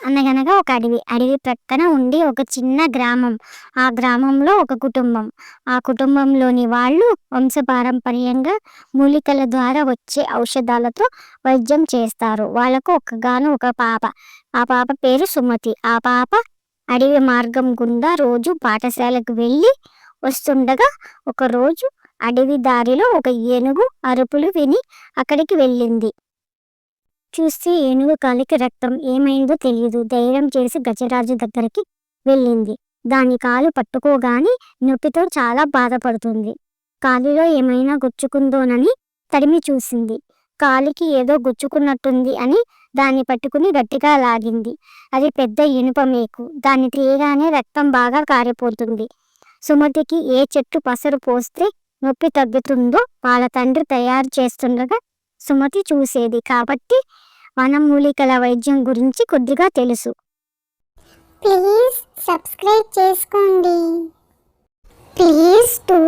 అనగనగా ఒక అడవి అడవి ప్రక్కన ఉండి ఒక చిన్న గ్రామం. ఆ గ్రామంలో ఒక కుటుంబం. ఆ కుటుంబంలోని వాళ్ళు వంశపారంపర్యంగా మూలికల ద్వారా వచ్చే ఔషధాలతో వైద్యం చేస్తారు. వాళ్ళకు ఒకగాను ఒక పాప. ఆ పాప పేరు సుమతి. ఆ పాప అడవి మార్గం గుండా రోజు పాఠశాలకు వెళ్ళి వస్తుండగా ఒకరోజు అడవి దారిలో ఒక ఏనుగు అరుపులు విని అక్కడికి వెళ్ళింది. చూస్తే ఏనుగు కాలికి రక్తం ఏమైందో తెలియదు ధైర్యం చేసి గజరాజు దగ్గరికి వెళ్ళింది. దాని కాలు పట్టుకోగానే నొప్పితో చాలా బాధపడుతుంది. కాలులో ఏమైనా గుచ్చుకుందోనని తడిమి చూసింది. కాలికి ఏదో గుచ్చుకున్నట్టుంది అని దాన్ని పట్టుకుని గట్టిగా లాగింది. అది పెద్ద ఇనుప మేకు. దాన్ని తీయగానే రక్తం బాగా కారిపోతుంది. సుమతికి ఏ చెట్టు పసరు పోస్తే నొప్పి తగ్గుతుందో వాళ్ళ తండ్రి తయారు చేస్తుండగా సుమతి చూసేది కాబట్టి వనమూలికల వైద్యం గురించి కొద్దిగా తెలుసు. ప్లీజ్ సబ్స్క్రైబ్ చేసుకోండి. Please to